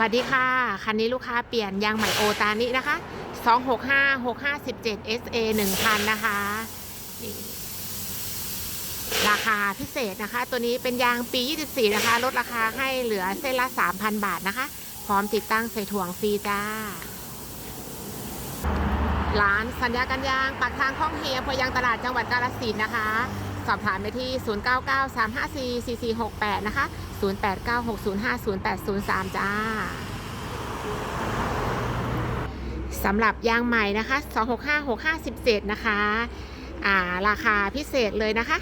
วัสดีค่ะ คันนี้ลูกค้าเปลี่ยนยางใหม่โอตานินะคะ 265 657 SA 1000 นะคะนี่ราคาพิเศษนะคะ ตัวนี้เป็นยางปี 24 นะคะ ลดราคาให้เหลือเส้นละ 3,000 บาทนะคะ พร้อมติดตั้งใส่ถ่วงฟรีจ้า ร้านสัญญากันยางปากทางคลองเฮียพยางตลาดจังหวัดกาฬสินนะคะ สอบถามไปที่ 0993544468 นะคะ 0896050803 จ้าสำหรับยางใหม่นะคะ 265657นะคะอ่าราคาพิเศษเลยนะคะ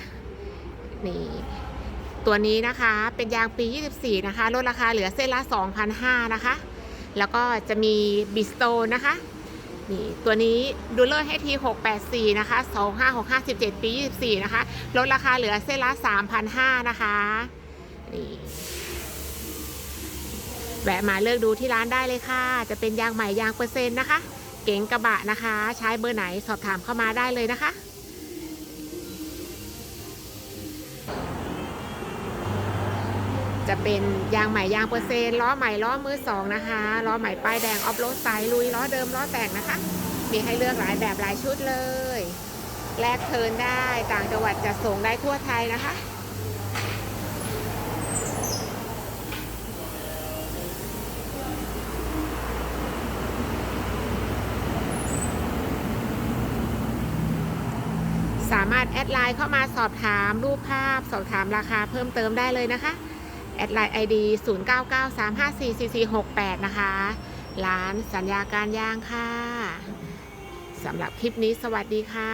นี่ตัวนี้นะคะเป็นยางปี 24 นะคะ ลดราคาเหลือเส้นละ 2,500 นะคะ แล้วก็จะมีบิสโตนะคะ นี่ตัวนี้ดูเลอร์ให้ที684 นะคะ 25657 ปี 24 นะคะ ลดราคาเหลือเส้นละ 3,500 นะคะ นี่แวะมาเลือกดูที่ร้านได้เลยค่ะ จะเป็นยางใหม่ยางเปอร์เซ็นต์นะคะ เก๋งกระบะนะคะ ใช้เบอร์ไหนสอบถามเข้ามาได้เลยนะคะ จะเป็นยางใหม่ยางเปอร์เซ็นต์ล้อใหม่ล้อมือสองนะคะล้อใหม่ป้ายแดงออฟโรดสายลุยล้อเดิมล้อแต่งนะคะ มีให้เลือกหลายแบบหลายชุดเลยแลกเทินได้ต่างจังหวัดจะส่งได้ทั่วไทยนะคะสามารถแอดไลน์เข้ามาสอบถามรูปภาพ สอบถามราคาเพิ่มเติมได้เลยนะคะ แอดไลน์ไอดี0993544468 นะคะ ร้านสัญญาการยางค่ะ สำหรับคลิปนี้สวัสดีค่ะ